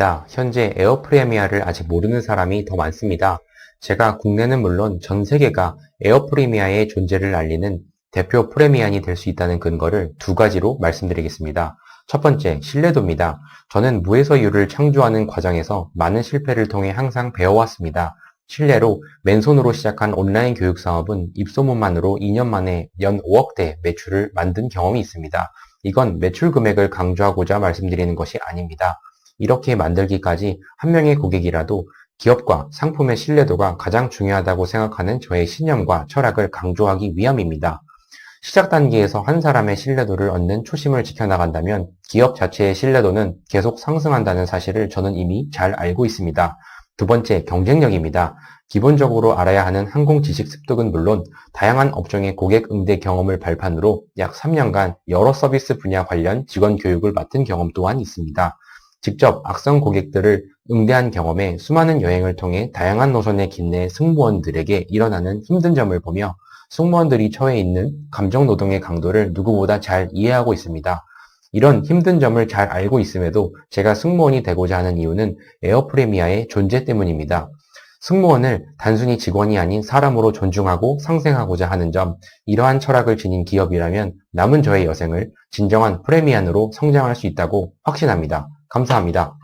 아닙니다. 현재 에어프리미아를 아직 모르는 사람이 더 많습니다. 제가 국내는 물론 전 세계가 에어프리미아의 존재를 알리는 대표 프레미안이 될 수 있다는 근거를 두 가지로 말씀드리겠습니다. 첫 번째, 신뢰도입니다. 저는 무에서유를 창조하는 과정에서 많은 실패를 통해 항상 배워왔습니다. 신뢰로 맨손으로 시작한 온라인 교육 사업은 입소문만으로 2년 만에 연 5억대 매출을 만든 경험이 있습니다. 이건 매출 금액을 강조하고자 말씀드리는 것이 아닙니다. 이렇게 만들기까지 한 명의 고객이라도 기업과 상품의 신뢰도가 가장 중요하다고 생각하는 저의 신념과 철학을 강조하기 위함입니다. 시작 단계에서 한 사람의 신뢰도를 얻는 초심을 지켜나간다면 기업 자체의 신뢰도는 계속 상승한다는 사실을 저는 이미 잘 알고 있습니다. 두 번째, 경쟁력입니다. 기본적으로 알아야 하는 항공 지식 습득은 물론 다양한 업종의 고객 응대 경험을 발판으로 약 3년간 여러 서비스 분야 관련 직원 교육을 맡은 경험 또한 있습니다. 직접 악성 고객들을 응대한 경험에 수많은 여행을 통해 다양한 노선의 길내 승무원들에게 일어나는 힘든 점을 보며 승무원들이 처해 있는 감정 노동의 강도를 누구보다 잘 이해하고 있습니다. 이런 힘든 점을 잘 알고 있음에도 제가 승무원이 되고자 하는 이유는 에어프레미아의 존재 때문입니다. 승무원을 단순히 직원이 아닌 사람으로 존중하고 상생하고자 하는 점, 이러한 철학을 지닌 기업이라면 남은 저의 여생을 진정한 프레미안으로 성장할 수 있다고 확신합니다. 감사합니다.